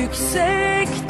yüksek